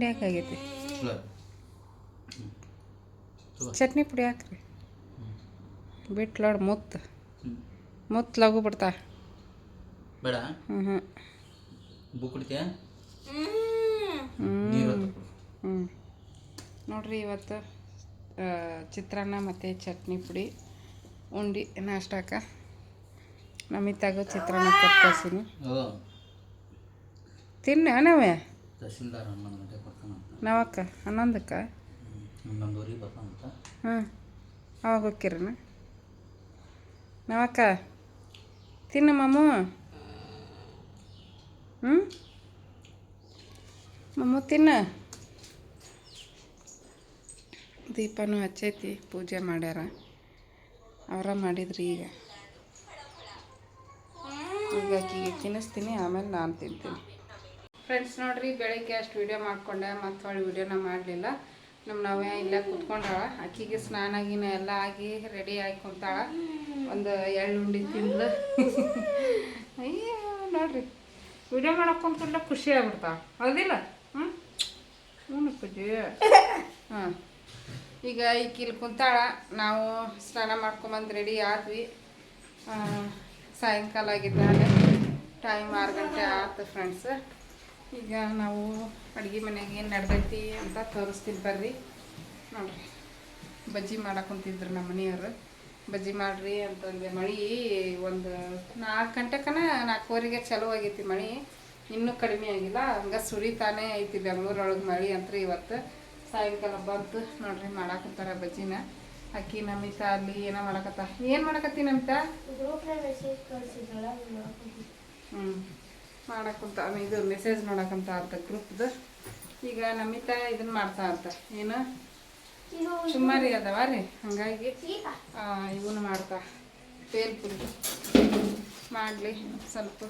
ಉಂಡೆ ಯಾಕೆ ಚಲೋ ಚಟ್ನಿ ಪುಡಿ ಹಾಕ್ರಿ. ಬಿಟ್ಟು ನೋಡು ಮುತ್ತು. ಮುತ್ತು ಲಘು ಬಿಡ್ತಾ. ಬೇಡ? ಹ್ಞೂ ಹ್ಞೂ ಕುಡಿತೀಯ? ನೋಡ್ರಿ ಇವತ್ತು ಚಿತ್ರಾನ್ನ ಮತ್ತು ಚಟ್ನಿ ಪುಡಿ ಉಂಡಿ ನಾಷ್ಟಾಕ ನಮ್ಮಿತ್ತಾಗ ಚಿತ್ರಾನ್ನ ಕೊಟ್ಟು ಕಳ್ಸೀನಿ ತಿನ್ನ ನಾವೇ ತಹಸೀಲ್ದಾರ್ ಹನ್ನೊಂದು ಬರ್ತಾನಂತ ನಾವಕ್ಕ? ಹನ್ನೊಂದಕ್ಕೆ? ಹನ್ನೊಂದುವರೆಗೆ ಬರ್ತಾನಂತ ಹಾಂ ಅವಾಗ ಹೋಕ್ಕಿರನ ನಾವಕ್ಕ? ತಿನ್ನು ಮಾಮು. ಹ್ಞೂ ಮಾಮು ತಿನ್ನ. ದೀಪನೂ ಹಚ್ಚೈತಿ ಪೂಜೆ ಮಾಡ್ಯಾರ. ಅವರ ಮಾಡಿದ್ರಿ ಈಗ. ಈಗ ಆಕಿಗೆ ತಿನ್ನಿಸ್ತೀನಿ ಆಮೇಲೆ ನಾನು ತಿಂತೀನಿ. ಫ್ರೆಂಡ್ಸ್ ನೋಡ್ರಿ, ಬೆಳಿಗ್ಗೆ ಅಷ್ಟು ವಿಡಿಯೋ ಮಾಡ್ಕೊಂಡೆ, ಮತ್ತೆ ಹೊಳ್ಳಿ ವಿಡಿಯೋನ ಮಾಡಲಿಲ್ಲ. ನಮ್ಮ ನಾವೇ ಇಲ್ಲೇ ಕುತ್ಕೊಂಡಾಳ. ಅಕ್ಕಿಗೆ ಸ್ನಾನ ಗೀನ ಎಲ್ಲ ಆಗಿ ರೆಡಿ ಆಗಿ ಕುಂತಾಳ ಒಂದು ಎಳ್ಳು ಉಂಡಿ ತಿಂದು ಅಯ್ಯೋ, ನೋಡ್ರಿ. ವಿಡಿಯೋ ಮಾಡಕ್ಕೆ ಕುಂತ್ಕೊಂಡ್ರೆ ಖುಷಿ ಆಗ್ಬಿಡ್ತಾವ ಹೌದಿಲ್ಲ? ಹ್ಞೂ ಹ್ಞೂ ಪೂಜೆ. ಹಾಂ. ಈಗ ಇಲ್ಲಿ ಕುಂತಾಳ. ನಾವು ಸ್ನಾನ ಮಾಡ್ಕೊಂಬಂದು ರೆಡಿ ಆದ್ವಿ. ಸಾಯಂಕಾಲ ಆಗಿದ್ದಾಳೆ ಟೈಮ್ ಆರು ಗಂಟೆ ಆಯ್ತು ಫ್ರೆಂಡ್ಸ್ ಈಗ ನಾವು ಅಡುಗೆ ಮನೆಗೆ ಏನು ನಡೆದೈತಿ ಅಂತ ತೋರಿಸ್ತೀನಿ ಬರ್ರಿ. ನೋಡ್ರಿ. ಬಜ್ಜಿ ಮಾಡಕ್ಕೆ ಕುಂತಿದ್ರು ನಮ್ಮ ಮನೆಯವರು. ಬಜ್ಜಿ ಮಾಡ್ರಿ ಅಂತಂದೆ ಮಳೆ ಒಂದು ನಾಲ್ಕು ಗಂಟೆಕನ ನಾಲ್ಕುವರೆಗೆ ಚಲೋ ಆಗೈತಿ ಮಳೆ. ಇನ್ನೂ ಕಡಿಮೆ ಆಗಿಲ್ಲ. ಹಂಗೆ ಸುರಿತಾನೆ ಐತಿ ಬೆಂಗಳೂರೊಳಗೆ ಮಳೆ ಅಂತ ಇವತ್ತು. ಸಾಯಂಕಾಲ ಬಂತು. ನೋಡ್ರಿ ಮಾಡಾಕತ್ತಾರ ಬಜ್ಜಿನ. ಅಕ್ಕಿ ನಮಿತ ಅಲ್ಲಿ ಏನೋ ಮಾಡಕತ್ತ? ಏನು ಮಾಡಕತ್ತಿ ನಮಿತಾ? ಹ್ಞೂ ಮಾಡಕ್ಕಂತ ಇದು ಮೆಸೇಜ್ ನೋಡಕ್ಕಂತ ಅಂತ ಗ್ರೂಪ್ದು ಈಗ ನಮಿತಾ ಇದನ್ನ ಮಾಡ್ತಾ ಅಂತ. ಏನು? ಸುಮಾರಿ ಅದಾವ ರೀ ಹಂಗಾಗಿ ಇವನು ಮಾಡ್ತಾ. ಪುರಿ. ಮಾಡಲಿ ಸ್ವಲ್ಪ.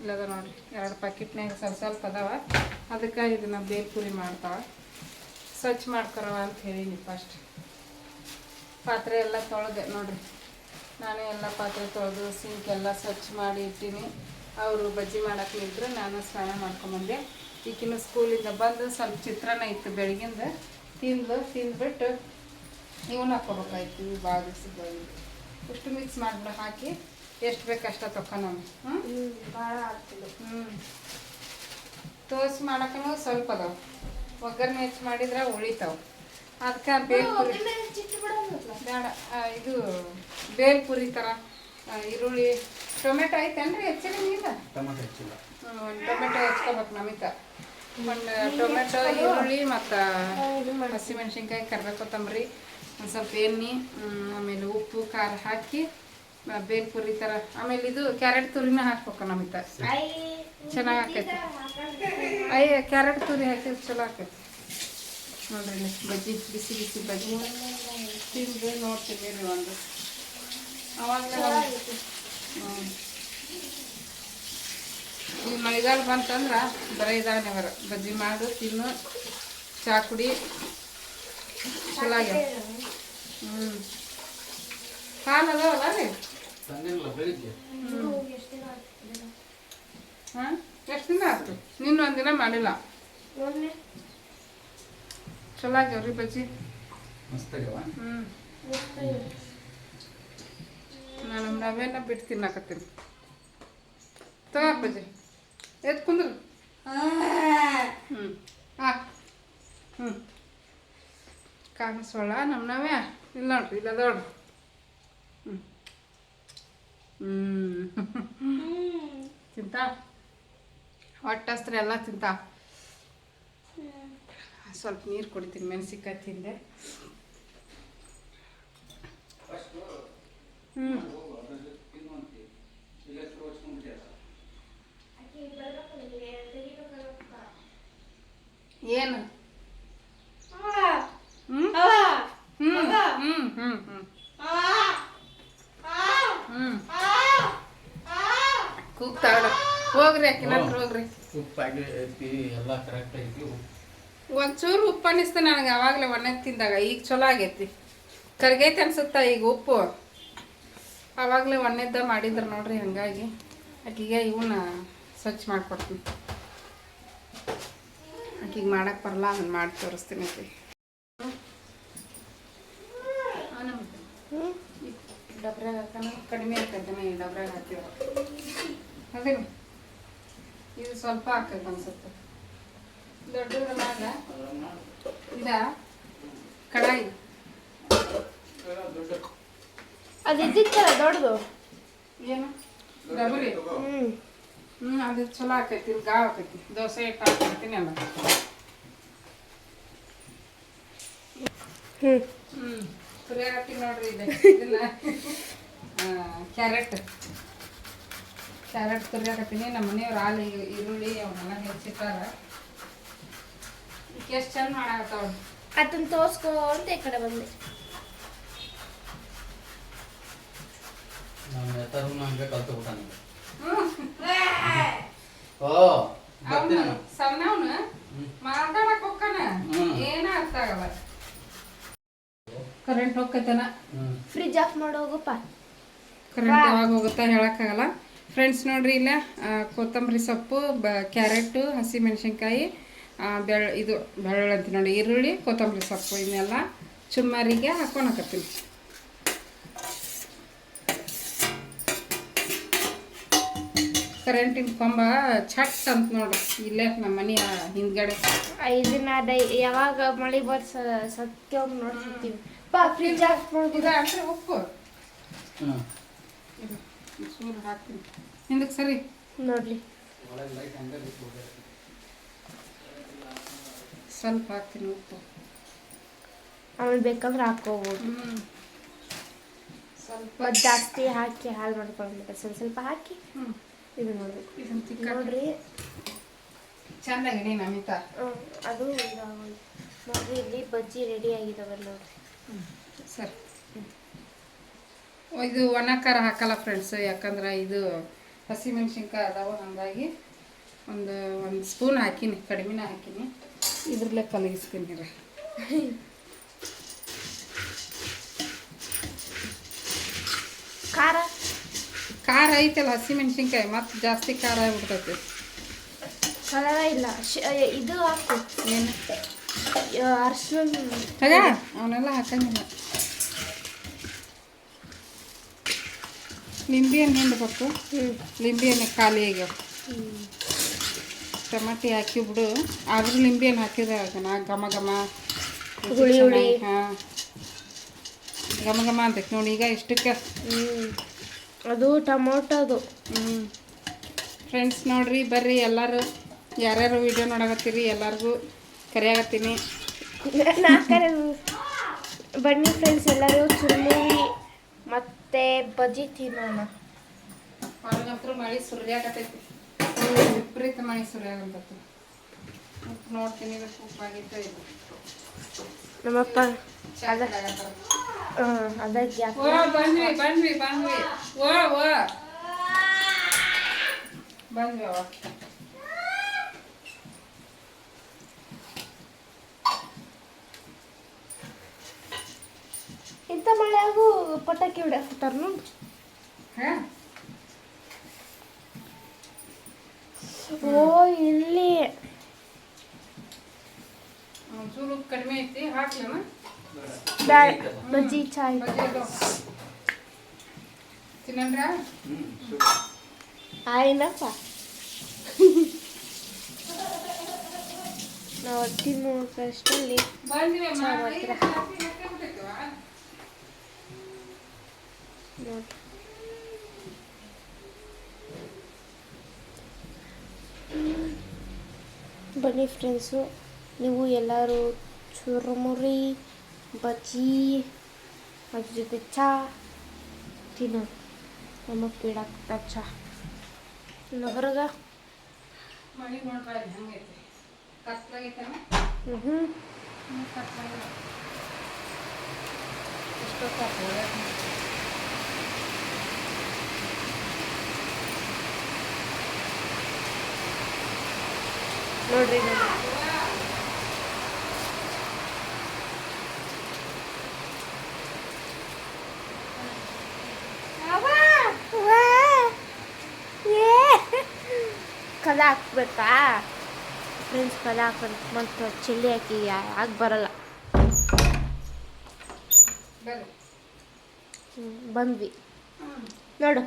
ಇಲ್ಲದ ನೋಡ್ರಿ ಎರಡು ಪ್ಯಾಕೆಟ್ನಾಗ ಸ್ವಲ್ಪ ಸ್ವಲ್ಪ ಅದಾವ. ಅದಕ್ಕೆ ಇದನ್ನ ಪುರಿ ಮಾಡ್ತಾವ. ಸ್ವಚ್ಛ ಮಾಡ್ಕೊರವ ಅಂತ ಹೇಳೀನಿ ಫಸ್ಟ್ ಪಾತ್ರೆ ಎಲ್ಲ ತೊಳೆದೆ ನೋಡ್ರಿ. ನಾನೇ ಎಲ್ಲ ಪಾತ್ರೆ ತೊಳೆದು ಸಿಂಕ್ ಎಲ್ಲ ಸ್ವಚ್ಛ ಮಾಡಿ ಇಟ್ಟೀನಿ. ಅವರು ಬಜ್ಜಿ ಮಾಡಕ್ಕೆ ನಿಂತರು ನಾನು ಸ್ನಾನ ಮಾಡ್ಕೊಂಬಂದೆ. ಈಕಿನ ಸ್ಕೂಲಿಂದ ಬಂದು ಸ್ವಲ್ಪ ಚಿತ್ರಾನ್ನ ಇತ್ತು ಬೆಳಗಿಂದ ತಿಂದು ತಿಂದ್ಬಿಟ್ಟು ಇವನ್ನ ಹಾಕೋಬೇಕಾಯ್ತು ಭಾಳ ಬಂದು ಇಷ್ಟು ಮಿಕ್ಸ್ ಮಾಡಿಬಿಡು ಹಾಕಿ. ಎಷ್ಟು ಬೇಕು ಅಷ್ಟ ತಕ್ಕ ನಾವು ಹ್ಞೂ ಹ್ಞೂ ತೋಸ್ ಮಾಡಕ್ಕೂ ಸ್ವಲ್ಪ ಅದಾವ. ಒಗ್ಗರಣೆ ಹೆಚ್ಚು ಮಾಡಿದ್ರೆ ಉಳಿತಾವೆ. ಅದಕ್ಕೆ ಬೇಲ್ಪುರಿ ಬೇಡ ಇದು ಬೇಲ್ಪುರಿ ಥರ ಈರುಳ್ಳಿ ಟೊಮೆಟೊ ಐತೇನ್ರಿ? ಹೆಚ್ಚಿಗೆ ನೀರ? ಟೊಮೆಟೊ ಹೆಚ್ಚಿಲ್ಲ. ಒಂದು ಟೊಮೆಟೊ ಹೆಚ್ಕೋಬೇಕು ನಮಿತ ಒಂದು ಟೊಮೆಟೊ ಈರುಳ್ಳಿ ಮತ್ತು ಹಸಿಮೆಣ್ಸಿನ್ಕಾಯಿ ಕರ್ಬೇವು ಕೊತ್ತಂಬರಿ ಒಂದು ಸ್ವಲ್ಪ ಎಣ್ಣೆ ಆಮೇಲೆ ಉಪ್ಪು ಖಾರ ಹಾಕಿ ಬೇಲ್ಪುರಿ ಥರ ಆಮೇಲೆ ಇದು ಕ್ಯಾರೆಟ್ ತುರಿನ ಹಾಕ್ಬೇಕು ನಮಿತ ಚೆನ್ನಾಗಿ ಆಕೈತಿ. ಅಯ್ಯ ಕ್ಯಾರೆಟ್ ತುರಿ ಹಾಕಿದ್ರೆ ಚಲೋ ಆಕೈತಿ. ನೋಡ್ರಿ ಬಜ್ಜಿ ಬಿಸಿ ಬಿಸಿ ಬಜ್ಜಿ. ತಿಂದು ನೋಡ್ತೀವಿ ಒಂದು. ಅವಾಗ ಈ ಮಳೆಗಾಲ ಬಂತಂದ್ರೆ ಬರೀ ಇದಾವೆ ಬರ ಬಜ್ಜಿ ಮಾಡು ತಿನ್ನು ಚಾ ಕುಡಿ. ಚಲೋ ಆಗ್ಯಾವ. ಹ್ಞೂ ಹಾಲು ಅದಾವಲ್ಲ ರೀ? ಹಾಂ? ಎಷ್ಟು ದಿನ ಆಯ್ತು ನಿನ್ನ ಒಂದಿನ ಮಾಡಿಲ್ಲ. ಚಲೋ ಆಗ್ಯಾವ್ರಿ ಬಜ್ಜಿ? ಮಸ್ತಾಗ್ಯಾವ ಹ್ಞೂ ನಾನು ನಾವೇನ ಬಿಟ್ಟು ತಿನ್ನಕತ್ತೀನಿ. ತಗೋ ಬಜ್ಜಿ ಎದ್ದು ಕುಂದ್ರು. ಹ್ಞೂ ಆ. ಹ್ಞೂ ಕಾಣಿಸೋಳ ನಮ್ಮ ನಾವೇ ಇಲ್ಲ ನೋಡ್ರಿ ಇಲ್ಲ ನೋಡ್ರಿ ಹ್ಞೂ ಹ್ಞೂ ತಿಂತಾ? ಹೊಟ್ಟಸ್ತ್ರ ಎಲ್ಲ ತಿಂತಾ? ಸ್ವಲ್ಪ ನೀರು ಕುಡಿತೀನಿ ಮೆಣಸಿನ್ಕಾಯಿ ತಿಂದೆ. ಏನು? ಹೋಗ್ರಿ ಒಂಚೂರು ಉಪ್ಪು ಅನಿಸ್ತು ನನಗೆ, ಅವಾಗಲೇ ಒಣ ತಿಂದಾಗ, ಈಗ ಚಲೋ ಆಗೈತಿ. ಕರ್ಗೈತೆ ಅನ್ಸುತ್ತಾ ಈಗ ಉಪ್ಪು? ಆವಾಗಲೇ ಒಣ್ಣೆದ್ದ ಮಾಡಿದ್ರು ನೋಡ್ರಿ ಹಂಗಾಗಿ. ಆಕಿಗೆ ಇವನ್ನ ಸ್ವಚ್ಛ ಮಾಡ್ಕೊಡ್ತೀನಿ. ಆಕಿ ಆಕಿಗೆ ಮಾಡಕ್ಕೆ ಬರಲ್ಲ, ಅದನ್ನ ಮಾಡಿ ತೋರಿಸ್ತೀನಿ ಆಕೆ. ಡಬ್ರಾಗ ಕಡಿಮೆ ಆಗ್ತೈತೆ ಈ ಡಬ್ರಾಗ ಹಾಕಿದ್ರೆ ಅದೇನು? ಇದು ಸ್ವಲ್ಪ ಹಾಕೈತೆ ಅನ್ಸುತ್ತೆ. ದೊಡ್ಡದಲ್ಲ ಇದ? ಕಡಾಯಿ? ಅದು ಇದ್ದಿತ್ತಲ್ಲ ದೊಡ್ಡದು? ಏನು? ಡಬರಿ ಹ್ಮ್. ಹ್ಞೂ ಅದು ಚಲೋ ಆಕೈತಿ ಗಾವ್ ಆಕೈತಿ. ದೋಸೆ ಹಿಟ್ಟು ಹಾಕಿರ್ತೀನಿ ಅಲ್ಲ. ಹ್ಮ್. ಹ್ಞೂ ನೋಡ್ರಿ ಇದೆ. ಇದನ್ನ ಕ್ಯಾರೆಟ್. ಕ್ಯಾರೆಟ್ ತುರಿಯಾಕತ್ತೀನಿ ನಮ್ಮ ಮನೆಯವ್ರು ಹಾಲು ಈರುಳ್ಳಿ ಅವನ್ನೆಲ್ಲ ಹೆಚ್ಚಿಟ್ಟಾರ. ಎಷ್ಟು ಚಂದ ಮಾಡಾಕತ್ತಾವ ಅದನ್ನ ತೋರಿಸ್ಕೋ ಅಂತ ಈ ಕಡೆ ಬಂದೆ. ಕಲ್ತು ಬಿಟ್ಟಾನೆ ಓ ಅವನು ಸಣ್ಣವನು. ಮಾತಾಡಕ್. ಏನ ಅರ್ಥ ಆಗಲ್ಲ. ಕರೆಂಟ್ ಹೋಗ್ತೈತನ? ಹ್ಮ್. ಫ್ರಿಜ್ ಆಫ್ ಮಾಡೋಗಪ್ಪ ಕರೆಂಟ್ ಯಾವಾಗ ಹೋಗುತ್ತಾ ಹೇಳಕ್ಕಾಗಲ್ಲ. ಫ್ರೆಂಡ್ಸ್ ನೋಡ್ರಿ ಇಲ್ಲ ಕೊತ್ತಂಬರಿ ಸೊಪ್ಪು ಬ ಕ್ಯಾರೆಟು ಹಸಿ ಮೆಣಸಿನ್ಕಾಯಿ ಇದು ಬೆಳ್ಳುಳ್ಳಿ ಅಂತ ನೋಡಿ ಈರುಳ್ಳಿ ಕೊತ್ತಂಬರಿ ಸೊಪ್ಪು ಇವನ್ನೆಲ್ಲ ಚುಮ್ಮರಿಗೆ ಹಾಕೊಳಕತ್ತೀನಿ ಕರೆಂಟಿನ ಕಂಬ ಚಟ್ ಅಂತ ನೋಡ್ರಿ. ಇಲ್ಲೇ ನಮ್ಮ ಮನೆ ಹಿಂದ್ಗಡೆ. ಇದನ್ನ ಡೈ ಯಾವಾಗ ಮಳೆ ಬರ್ಸ ಸತ್ಯ ನೋಡ್ತಿರ್ತೀವಿ ಬಾ ಫ್ರಿಜ್ ಮಾಡ್ಬಿಡ ಇದು ಅಂದ್ರೆ ಉಪ್ಪು. ಸೂರು ಹಾಕ್ತೀನಿ. ಹಿಂದಕ್ಕೆ ಸರಿ. ನೋಡ್ರಿ ಸ್ವಲ್ಪ ಹಾಕ್ತೀನಿ ಉಪ್ಪು. ಆಮೇಲೆ ಬೇಕಂದ್ರೆ ಹಾಕೋಬೋದು ಹ್ಞೂ ಸ್ವಲ್ಪ ಜಾಸ್ತಿ ಹಾಕಿ ಹಾಲು ಮಾಡ್ಕೊಳ್ಬೇಕು ಸ್ವಲ್ಪ ಸ್ವಲ್ಪ ಹಾಕಿ. ಹ್ಞೂ ಇದು ನೋಡಿ. ಇದನ್ನ ತಿಕ್ಕ ನೋಡ್ರಿ. ಚಂದಾಗಿ ನಮಿತಾ ಹ್ಮ್, ಅದು ಇದಾಗೋಯ್ತು ನೋಡ್ರಿ ಇಲ್ಲಿ ಬಜ್ಜಿ ರೆಡಿ ಆಗಿದಾವೆ ನೋಡ್ರಿ. ಸರಿ. ಇದು ಒಣ ಖಾರ ಹಾಕಲ್ಲ ಫ್ರೆಂಡ್ಸ್ ಯಾಕಂದ್ರೆ ಇದು ಹಸಿ ಮೆಣಸಿನ್ಕಾಯಿ ಅದಾವ ಹಾಗಾಗಿ ಒಂದು ಒಂದು ಸ್ಪೂನ್ ಹಾಕಿನಿ ಕಡಿಮೆನ ಹಾಕಿನಿ. ಇದ್ರಲ್ಲೇ ಕಲಗಿಸ್ತೀನಿ ರೀ ಖಾರ? ಖಾರ ಐತಲ್ಲ ಹಸಿ ಮೆಣಸಿನ್ಕಾಯಿ ಮತ್ತೆ ಜಾಸ್ತಿ ಖಾರ ಆಗ್ಬಿಡ್ತೈತಿ. ಖಾರ ಇಲ್ಲ ಇದು ಹಾಕು. ಏನು ಅರ್ಶಿನ ತಗ ಅವನ್ನೆಲ್ಲ ಹಾಕಂಗಿಲ್ಲ. ಲಿಂಬೆ ಹಣ್ಣು ಹಿಂಡ್ಬೇಕು ಲಿಂಬೆ ಹಣ್ಣು ಖಾಲಿ ಆಗ್ಯಾವ. ಟಮಾಟಿ ಹಾಕಿ ಬಿಡು. ಆದ್ರೂ ಲಿಂಬೆ ಹಣ್ಣು ಹಾಕಿದ್ರೆ ಅದನ್ನ ಘಮ ಘಮ. ಹುಳಿ ಹುಳಿ. ಹಾಂ. ಘಮ ಘಮ ಅಂತ. ನೋಡಿ ಈಗ ಇಷ್ಟಕ್ಕೆ. ಅದು ಟೊಮೊಟೊದು. ಹ್ಞೂ ಫ್ರೆಂಡ್ಸ್ ನೋಡ್ರಿ ಬರ್ರಿ ಎಲ್ಲರೂ ಯಾರ್ಯಾರು ವಿಡಿಯೋ ನೋಡಕತ್ತೀರಿ ಎಲ್ಲರಿಗೂ ಕರೆಯಾಗತ್ತೀನಿ ನಾಲ್ಕರೆ ಬನ್ನಿ ಫ್ರೆಂಡ್ಸ್ ಎಲ್ಲರೂ ಚುರುಮುರಿ ಮತ್ತೆ ಬಜ್ಜಿ ತಿನ್ನೋಣ. ಮಳೆ ಸುರಿಯಾಗತ್ತೈತಿ ವಿಪರೀತ ಮಳೆ ಸುರಿಯಾಗತ್ತ ನೋಡ್ತೀನಿ ಇದು ಉಪ್ಪಾಗಿತ್ತು ನಮ್ಮಪ್ಪ ಅದ ಅದಕ್ಕೆ ಓ ಬಂದ್ವಿ ಬಂದ್ವಿ ಬಂದ್ವಿ ಓ ಓ ಬಂದ್ವಿ ಅವ ಇಂಥ ಮಳೆಯಾಗೂ ಪಟಾಕಿ ಹೊಡ್ಯಾಕ್ತಾರ ನೋಡಿ ಹಾ? ಓ ಇಲ್ಲಿ ಚೂರು ಕಡಿಮೆ ಐತಿ ಹಾಕ್ಲನ ಬಜ್ಜಿ ಚಾಯ್. ಆಯ್ನಪ್ಪ ನಾವು ಮಾಡ್ತೀರಾ? ಮಾಡ್ತೀರಾ ನೋಡಿ ಬನ್ನಿ ಫ್ರೆಂಡ್ಸು ನೀವು ಎಲ್ಲರೂ ಚುರುಮುರಿ ಬಜ್ಜಿ ಅದ್ರ ಜೊತೆ ಚಹಾ ತಿನ್ನೋ. ನಮಗೆ ಪೀಡಾಕ್ತ ಚಹಾ ಇನ್ನು ಹೊರಗ? ಹ್ಞೂ ಎಷ್ಟೊತ್ತಾಗ್ತದೆ ನೋಡ್ರಿ ನೋಡಿ ಹಾಕ್ಬೇಕಾ ಫ್ರೆಂಡ್ಸ್ ಪದ ಹಾಕೊಂಡು ಮತ್ತು ಚಿಲ್ಲಿ ಹಾಕಿ ಆಗಿ ಬರಲ್ಲ. ಬಂದ್ವಿ. ನೋಡು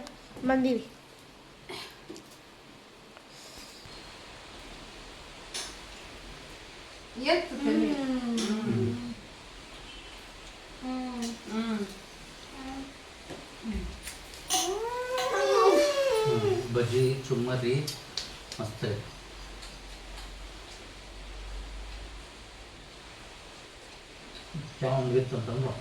ಬಂದೀವಿ. ಬಜ್ಜಿ ತಲೆ. ಹ್ಮ್ ಬಜ್ಜಿ ಚುಮ್ಮರಿ ಮಸ್ತ್ ಐತೆ ಚಾ ಮುಗಿತ್ತು ಅಂತಂದ್ರೆ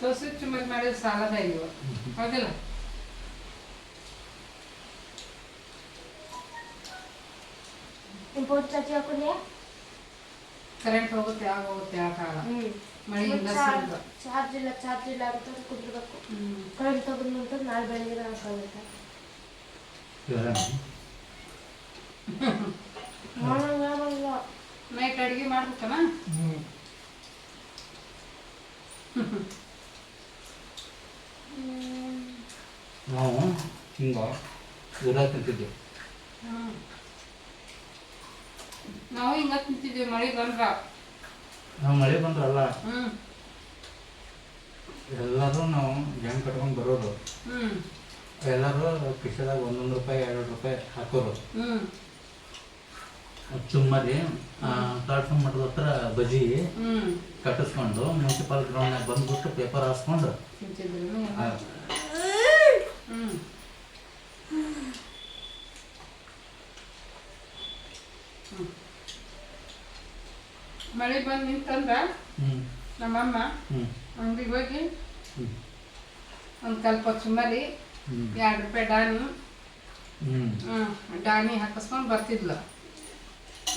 ದೋಸೆ ಚುಮ್ಮರಿ ಮಾಡಿದ್ರೆ ಸಾಲದ ಇವ ಹೌದಿಲ್ಲ ಇಂಪೋರ್ಟ್ ಚಾಚಿ ಹಾಕೊಂಡ್ಯಾ ಕರೆಂಟ್ ಹೋಗುತ್ತೆ ಯಾವಾಗ ಹೋಗುತ್ತೆ ಆ ಕಾಲ ಮಳೆಯಿಂದ ಸುರಿದು. ಚಾರ್ಜ್ ಇಲ್ಲ ಚಾರ್ಜ್ ಇಲ್ಲ ಅಂತ ಕುದಿರ್ಬೇಕು. ಕರೆಂಟ್ ತಗೊಂಡು ಅಂತ ನಾಳೆ ಬೆಳಗ್ಗೆ ಹಾಕೋಬೇಕು ನೈಟ್ ಅಡುಗೆ ಮಾಡ್ಬೇಕನ ನಾವು ಹಿಂಗ ಊರ ತಿಂತಿದ್ವಿ ಹ್ಮ್. ನಾವು ಹಿಂಗ ತಿಂತಿದ್ವಿ ಮಳೆ ಬಂದ್ರ. ನಾವು ಮಳೆ ಬಂದ್ರಲ್ಲ ಎಲ್ಲರೂ ನಾವು ಗ್ಯಾಂಗ್ ಕಟ್ಕೊಂಡು ಬರೋರು ಎಲ್ಲರೂ ಕಿಶದಾಗ ಒಂದೊಂದು ರೂಪಾಯಿ ಎರಡು ರೂಪಾಯಿ ಹಾಕೋರು ಚುಮ್ಮರಿ ಪ್ಲಾಟ್ಫಾರ್ಮ್ ಮಠದ ಹತ್ರ ಬಜಿ ಕಟ್ಟಿಸ್ಕೊಂಡು ಮುನ್ಸಿಪಾಲ್ ಗ್ರೌಂಡ್ನಾಗ ಬಂದ್ಬಿಟ್ಟು ಪೇಪರ್ ಹಾಸ್ಕೊಂಡು. ಮಳೆ ಬಂದು ನಿಂತಂದ್ರ ಹ್ಮ್. ನಮ್ಮಮ್ಮ ಅಂಗಡಿಗೆ ಹೋಗಿ ಒಂದು ಕಲ್ಪ ಚುಮ್ಮಲಿ ಎರಡು ರೂಪಾಯಿ ಡಾನಿ. ಡಾನಿ ಹಾಕಿಸ್ಕೊಂಡು ಬರ್ತಿದ್ಲು.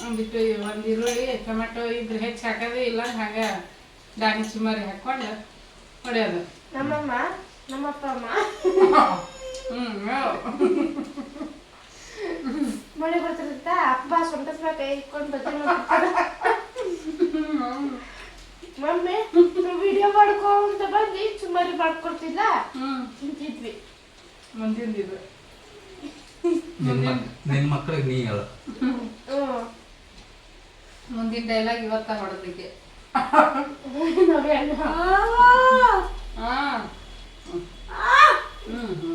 ಒಂದಿಟ್ಟು ಒಂದು ಈರುಳ್ಳಿ ಟೊಮೆಟೊ ಇದ್ರೆ ಹೆಚ್ಚು ಹಾಕೋದೇ ಇಲ್ಲ ಹಾಗೆ ಡಾನಿ ಚುಮ್ಮರಿ ಹಾಕ್ಕೊಂಡು ಹೊಡೆಯೋದು. ನಮ್ಮಮ್ಮ ನಮ್ಮಪ್ಪ ಅಮ್ಮ. ಹ್ಞೂ ಮಳೆ ಬರ್ತಿರುತ್ತ? ಅಪ್ಪ ಸೊಂಟ ಕೈ ಇಟ್ಕೊಂಡು ಬರ್ತೀನಿ ಮಮ್ಮಿ ವಿಡಿಯೋ ಮಾಡ್ಕೋ ಅಂತ ಬಂದು ಸುಮಾರಿ ಮಾಡ್ಕೊಡ್ತಿಲ್ಲ ತಿಂತಿದ್ವಿ ಮುಂದಿನ ನಿನ್ನ ಮಕ್ ನಿನ್ನ ಮಕ್ಳಿಗೆ ನೀ ಹೇಳ. ಮುಂದಿನ ಡೈಲಾಗ್ ಇವತ್ತ ಹೊಡೆದಕ್ಕೆ ಹ್ಮ್ ಹ್ಮ್ ಹಾಂ. ಹ್ಞೂ ಹ್ಞೂ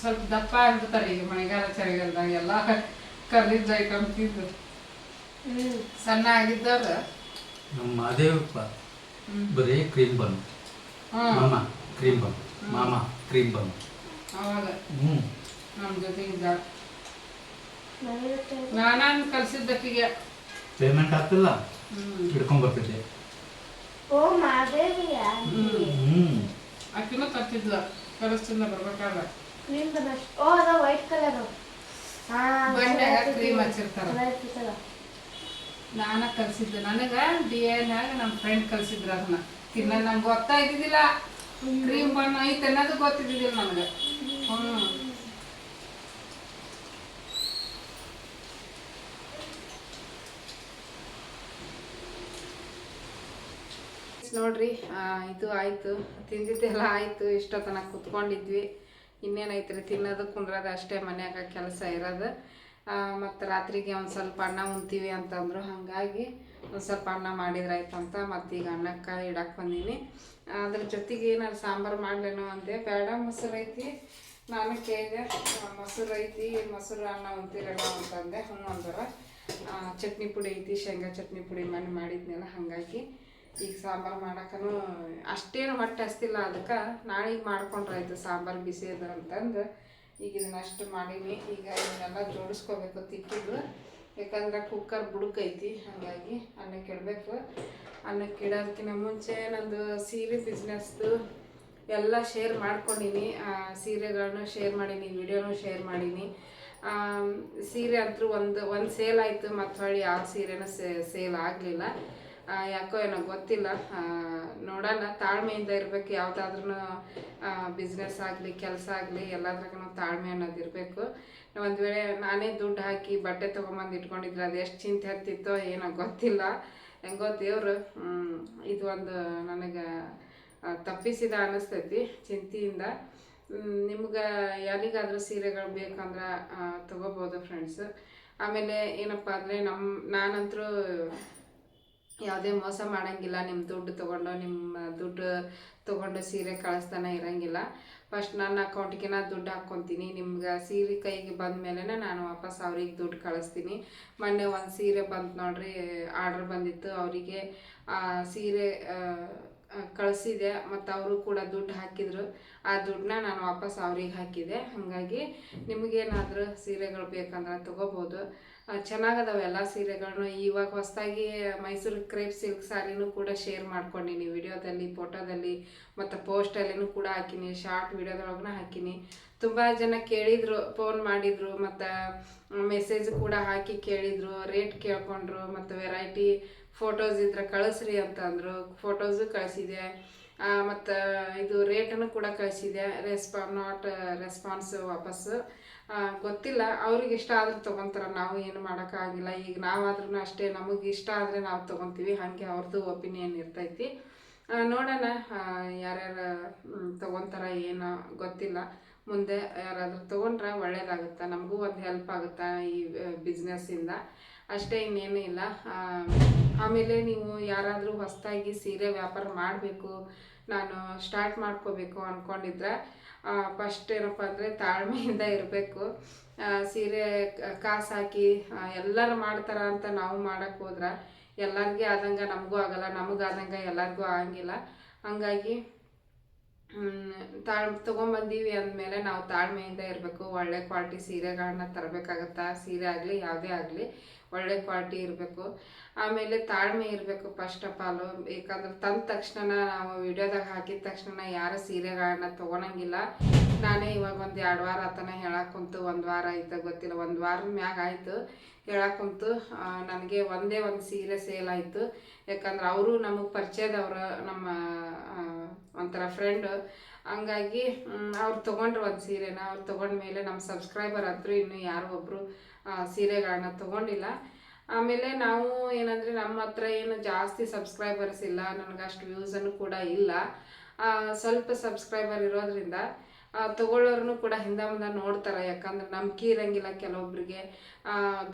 ಸ್ವಲ್ಪ ದಪ್ಪ ಆಗ್ಬಿಡ್ತಾರೆ ಈಗ ಮಳೆಗಾಲ ಚಳಿಗಾಲದಾಗ ಎಲ್ಲ ಕರ್ದಿದ್ದ ಐಟಮ್ ತಿಂದು. ಸಣ್ಣ ಆಗಿದ್ದವ್ರು? ನಮ್ಮ ಮಾದೇವಪ್ಪ ಹ್ಮ್. ಬರೀ ಕ್ರೀಮ್ ಬನ್ ಮಾಮ ಕ್ರೀಮ್ ಬನ್ ಮಾಮ ಕ್ರೀಮ್ ಬನ್ ಅವಾಗ? ಹ್ಞೂ ನಮ್ಮ ಜೊತೆ ಇದ್ದ ನಾನು ಕಲ್ಸಿದ್ದಕ್ಕಿಗೆ ಪೇಮೆಂಟ್ ಆಗ್ತಿಲ್ಲ? ಹಿಡ್ಕೊಂಡ್ ಬರ್ತಿದ್ದೆ. ಓ ಮಾದೇವಿಯ ಹ್ಞೂ ಆಕಿನೂ ತರ್ತಿದ್ಲ ಕಲಿಸ್ತಿಂದ ಬರ್ಬೇಕಾದ್ರೆ. ಬನ್ನಷ್ಟು ಓ ಅದ ವೈಟ್ ಕಲರ್ ಹಾ ಬಂಡೆಗ ಕ್ರೀಮ್ ಹಚ್ಚಿರ್ತಾರ. ನಾನ ಕಲ್ಸಿದ್ದು. ನನಗ ಡಿ ಎನ್ಯಾಗ ನಮ್ಮ ಫ್ರೆಂಡ್ ಕಲ್ಸಿದ್ರು ಅದನ್ನ. ತಿನ್ನ ನಂಗೆ ಗೊತ್ತಾ ಇದ್ದಿದ್ದಿಲ್ಲ. ಕ್ರೀಮ್ ಬಣ್ಣ ಐತೆ ಅನ್ನೋದು ಗೊತ್ತಿದ್ದಿದ್ದಿಲ್ಲ ನನಗೆ. ಹ್ಞೂ ನೋಡ್ರಿ ಇದು ಆಯಿತು. ತಿಂದಿದ್ದೆಲ್ಲ ಆಯಿತು. ಇಷ್ಟೋ ತನಕ ಕುತ್ಕೊಂಡಿದ್ವಿ. ಇನ್ನೇನೈತ್ರಿ? ತಿನ್ನೋದು, ಕುಂದ್ರದ ಅಷ್ಟೇ ಮನ್ಯಾಗ ಕೆಲಸ ಇರೋದು. ಮತ್ತು ರಾತ್ರಿಗೆ ಒಂದು ಸ್ವಲ್ಪ ಅನ್ನ ಉಣ್ತೀವಿ ಅಂತಂದರು ಹಾಗಾಗಿ ಒಂದು ಸ್ವಲ್ಪ ಅನ್ನ ಮಾಡಿದ್ರಾಯ್ತಂತ ಮತ್ತು ಈಗ ಅನ್ನಕ್ಕೆ ಇಡಕ್ಕೆ ಬಂದೀನಿ. ಅದ್ರ ಜೊತೆಗೆ ಏನಾರು ಸಾಂಬಾರು ಮಾಡ್ಲೇನೋ ಅಂದೆ. ಬೇಡ ಮೊಸರು ಐತಿ. ನಾನು ಕೇಳಿದೆ ಮೊಸರು ಐತಿ, ಮೊಸರು ಅನ್ನ ಉಣ್ತೀರೇನೋ ಅಂತಂದೆ. ಹ್ಞೂ ಅಂದ್ರೆ. ಚಟ್ನಿ ಪುಡಿ ಐತಿ, ಶೇಂಗಾ ಚಟ್ನಿ ಪುಡಿ ಮನೆ ಮಾಡಿದ್ನಲ್ಲ ಹಾಗಾಗಿ. ಈಗ ಸಾಂಬಾರು ಮಾಡೋಕ್ಕೂ ಅಷ್ಟೇನು ಹೊಟ್ಟೆ ಹಸ್ತಿಲ್ಲ ಅದಕ್ಕೆ ನಾಳೆಗೆ ಮಾಡ್ಕೊಂಡ್ರಾಯ್ತು ಸಾಂಬಾರು ಬಿಸಿ ಅದ ಅಂತಂದು. ಈಗ ಇದನ್ನ ಅಷ್ಟು ಮಾಡೀನಿ. ಈಗ ಇದನ್ನೆಲ್ಲ ಜೋಡಿಸ್ಕೋಬೇಕು ತಿಕ್ಕಿದ್ದು. ಯಾಕಂದ್ರೆ ಕುಕ್ಕರ್ ಬುಡುಕೈತಿ, ಹಾಗಾಗಿ ಅನ್ನಕ್ಕೆ ಇಡಬೇಕು. ಅನ್ನಕ್ಕೆ ಇಡೋದಕ್ಕಿಂತ ಮುಂಚೆ ನಂದು ಸೀರೆ ಬಿಸ್ನೆಸ್ದು ಎಲ್ಲ ಶೇರ್ ಮಾಡ್ಕೊಂಡೀನಿ. ಸೀರೆಗಳನ್ನು ಸೀರೆಗಳನ್ನ ಶೇರ್ ಮಾಡೀನಿ ವಿಡಿಯೋನು ಶೇರ್ ಮಾಡೀನಿ. ಸೀರೆ ಅಂತೂ ಒಂದು ಒಂದು ಸೇಲ್ ಆಯಿತು. ಮತ್ತು ಹೊಳ್ಳಿ ಯಾವ ಸೀರೆನೂ ಸೇಲ್ ಆಗಲಿಲ್ಲ. ಯಾಕೋ ಏನೋ ಗೊತ್ತಿಲ್ಲ. ನೋಡೋಣ. ತಾಳ್ಮೆಯಿಂದ ಇರಬೇಕು. ಯಾವುದಾದ್ರೂ ಬಿಸ್ನೆಸ್ ಆಗಲಿ, ಕೆಲಸ ಆಗಲಿ ಎಲ್ಲದ್ರಾಗೂ ತಾಳ್ಮೆ ಅನ್ನೋದು ಇರಬೇಕು. ಒಂದು ವೇಳೆ ನಾನೇ ದುಡ್ಡು ಹಾಕಿ ಬಟ್ಟೆ ತೊಗೊಂಬಂದು ಇಟ್ಕೊಂಡಿದ್ರೆ ಅದು ಎಷ್ಟು ಚಿಂತೆ ಹತ್ತಿತ್ತೋ ಏನೋ ಗೊತ್ತಿಲ್ಲ. ಹೆಂಗೋ ದೇವರು ಇದು ಒಂದು ನನಗೆ ತಪ್ಪಿಸಿದ ಅನ್ನಿಸ್ತೈತಿ ಚಿಂತೆಯಿಂದ. ನಿಮ್ಗೆ ಯಾರಿಗಾದರೂ ಸೀರೆಗಳು ಬೇಕಂದ್ರೆ ತಗೋಬೋದು ಫ್ರೆಂಡ್ಸ್ ಆಮೇಲೆ ಏನಪ್ಪ ಅಂದರೆ ನಮ್ಮ ನಾನಂತರೂ ಯಾವುದೇ ಮೋಸ ಮಾಡಂಗಿಲ್ಲ ನಿಮ್ಮ ದುಡ್ಡು ತೊಗೊಂಡು ನಿಮ್ಮ ದುಡ್ಡು ತೊಗೊಂಡು ಸೀರೆ ಕಳಿಸ್ತಾನೆ ಇರಂಗಿಲ್ಲ. ಫಸ್ಟ್ ನನ್ನ ಅಕೌಂಟ್ಗೆ ನಾನು ದುಡ್ಡು ಹಾಕ್ಕೊತೀನಿ. ನಿಮ್ಗೆ ಸೀರೆ ಕೈಗೆ ಬಂದ ಮೇಲೆ ನಾನು ವಾಪಸ್ ಅವ್ರಿಗೆ ದುಡ್ಡು ಕಳಿಸ್ತೀನಿ. ಮೊನ್ನೆ ಒಂದು ಸೀರೆ ಬಂತು ನೋಡ್ರಿ ಆರ್ಡ್ರ್ ಬಂದಿತ್ತು. ಅವರಿಗೆ ಸೀರೆ ಕಳಿಸಿದೆ, ಮತ್ತು ಅವರು ಕೂಡ ದುಡ್ಡು ಹಾಕಿದರು. ಆ ದುಡ್ಡನ್ನ ನಾನು ವಾಪಸ್ ಅವ್ರಿಗೆ ಹಾಕಿದೆ. ಹಾಗಾಗಿ ನಿಮಗೇನಾದರೂ ಸೀರೆಗಳು ಬೇಕಂದ್ರೆ ತೊಗೋಬೋದು. ಚೆನ್ನಾಗದವೆ ಎಲ್ಲ ಸೀರೆಗಳನ್ನು ಇವಾಗ ಹೊಸದಾಗಿ ಮೈಸೂರು ಕ್ರೇಪ್ ಸಿಲ್ಕ್ ಸ್ಯಾರಿನೂ ಕೂಡ ಶೇರ್ ಮಾಡ್ಕೊಂಡಿನಿ. ವಿಡಿಯೋದಲ್ಲಿ, ಫೋಟೋದಲ್ಲಿ, ಮತ್ತು ಪೋಸ್ಟಲ್ಲಿನೂ ಕೂಡ ಹಾಕಿನಿ. ಶಾರ್ಟ್ ವಿಡಿಯೋದೊಳಗೂ ಹಾಕಿನಿ. ತುಂಬ ಜನ ಕೇಳಿದರು, ಫೋನ್ ಮಾಡಿದರು, ಮತ್ತು ಮೆಸೇಜ್ ಕೂಡ ಹಾಕಿ ಕೇಳಿದರು, ರೇಟ್ ಕೇಳ್ಕೊಂಡ್ರು, ಮತ್ತು ವೆರೈಟಿ ಫೋಟೋಸ್ ಇದ್ರೆ ಕಳಿಸ್ರಿ ಅಂತಂದರು ಫೋಟೋಸು ಕಳಿಸಿದೆ. ಮತ್ತು ಇದು ರೇಟನ್ನು ಕೂಡ ಕಳಿಸಿದೆ. ರೆಸ್ಪಾ ನಾಟ್ ರೆಸ್ಪಾನ್ಸ್ ವಾಪಸ್ಸು ಗೊತ್ತಿಲ್ಲ. ಅವ್ರಿಗೆ ಇಷ್ಟ ಆದರೂ ತೊಗೊತಾರ. ನಾವು ಏನು ಮಾಡೋಕ್ಕಾಗಿಲ್ಲ ಈಗ ನಾವಾದ್ರೂ ಅಷ್ಟೇ. ನಮಗೆ ಇಷ್ಟ ಆದರೆ ನಾವು ತೊಗೊತೀವಿ. ಹಾಗೆ ಅವ್ರದ್ದು ಒಪಿನಿಯನ್ ಇರ್ತೈತಿ. ನೋಡೋಣ. ಯಾರ್ಯಾರು ತೊಗೊತಾರ ಏನೋ ಗೊತ್ತಿಲ್ಲ. ಮುಂದೆ ಯಾರಾದರೂ ತೊಗೊಂಡ್ರೆ ಒಳ್ಳೇದಾಗುತ್ತೆ? ನಮಗೂ ಒಂದು ಹೆಲ್ಪ್ ಆಗುತ್ತೆ ಈ ಬಿಸ್ನೆಸ್ಸಿಂದ ಅಷ್ಟೇ ಇನ್ನೇನೂ ಇಲ್ಲ. ಆಮೇಲೆ ನೀವು ಯಾರಾದರೂ ಹೊಸದಾಗಿ ಸೀರೆ ವ್ಯಾಪಾರ ಮಾಡಬೇಕು, ನಾನು ಸ್ಟಾರ್ಟ್ ಮಾಡ್ಕೋಬೇಕು ಅಂದ್ಕೊಂಡಿದ್ರೆ ಫಸ್ಟ್ ಏನಪ್ಪ ಅಂದರೆ ತಾಳ್ಮೆಯಿಂದ ಇರಬೇಕು. ಸೀರೆ ಕಾಸು ಹಾಕಿ ಎಲ್ಲರೂ ಮಾಡ್ತಾರ ಅಂತ ನಾವು ಮಾಡಕ್ಕೆ ಹೋದ್ರೆ ಎಲ್ಲರಿಗೆ ಆದಂಗೆ ನಮಗೂ ಆಗಲ್ಲ ನಮಗಾದಂಗೆ ಎಲ್ಲರಿಗೂ ಆಗಂಗಿಲ್ಲ. ಹಂಗಾಗಿ ತಾಳ್, ತೊಗೊಂಬಂದೀವಿ ಅಂದಮೇಲೆ ನಾವು ತಾಳ್ಮೆಯಿಂದ ಇರಬೇಕು. ಒಳ್ಳೆ ಕ್ವಾಲಿಟಿ ಸೀರೆಗಳನ್ನ ತರಬೇಕಾಗತ್ತಾ? ಸೀರೆ ಆಗಲಿ, ಯಾವುದೇ ಆಗಲಿ. ಒಳ್ಳೆ ಕ್ವಾಲಿಟಿ ಇರಬೇಕು. ಆಮೇಲೆ ತಾಳ್ಮೆ ಇರಬೇಕು ಫಸ್ಟ್ ಆಫ್ ಆಲ್ ಯಾಕಂದ್ರೆ ತಂದ ತಕ್ಷಣ ನಾವು ವಿಡಿಯೋದಾಗ ಹಾಕಿದ ತಕ್ಷಣ ಯಾರು ಸೀರೆಗಳನ್ನ ತೊಗೊಳಂಗಿಲ್ಲ. ನಾನೇ ಇವಾಗ ಒಂದು ಎರಡು ವಾರ ಆತನ ಹೇಳಕ್ಕಂತು ಒಂದು ವಾರ ಆಯ್ತು ಗೊತ್ತಿಲ್ಲ, ಒಂದು ವಾರದ ಮ್ಯಾಗ ಆಯಿತು ಹೇಳಕ್ಕಂತು ನನಗೆ ಒಂದೇ ಒಂದು ಸೀರೆ ಸೇಲ್ ಆಯಿತು. ಯಾಕಂದ್ರೆ ಅವರು ನಮಗೆ ಪರಿಚಯದವರು, ನಮ್ಮ ಒಂಥರ ಫ್ರೆಂಡು ಹಂಗಾಗಿ ಅವ್ರು ತೊಗೊಂಡ್ರು ಒಂದು ಸೀರೆನ. ಅವ್ರು ತೊಗೊಂಡ್ಮೇಲೆ ನಮ್ಮ ಸಬ್ಸ್ಕ್ರೈಬರ್ ಆದರೂ ಇನ್ನೂ ಯಾರೋ ಒಬ್ಬರು ಸೀರೆಗಳನ್ನ ತೊಗೊಂಡಿಲ್ಲ. ಆಮೇಲೆ ನಾವು ಏನಂದರೆ ನಮ್ಮ ಹತ್ರ ಏನು ಜಾಸ್ತಿ ಸಬ್ಸ್ಕ್ರೈಬರ್ಸ್ ಇಲ್ಲ, ನನಗೆ ಅಷ್ಟು ವ್ಯೂಸನ್ನು ಕೂಡ ಇಲ್ಲ. ಸ್ವಲ್ಪ ಸಬ್ಸ್ಕ್ರೈಬರ್ ಇರೋದ್ರಿಂದ ತಗೊಳ್ಳೋರು ಕೂಡ ಹಿಂದೆ ಮುಂದೆ ನೋಡ್ತಾರೆ. ಯಾಕಂದ್ರೆ ನಂಬಿಕೆ ಇರಂಗಿಲ್ಲ ಕೆಲವೊಬ್ರಿಗೆ.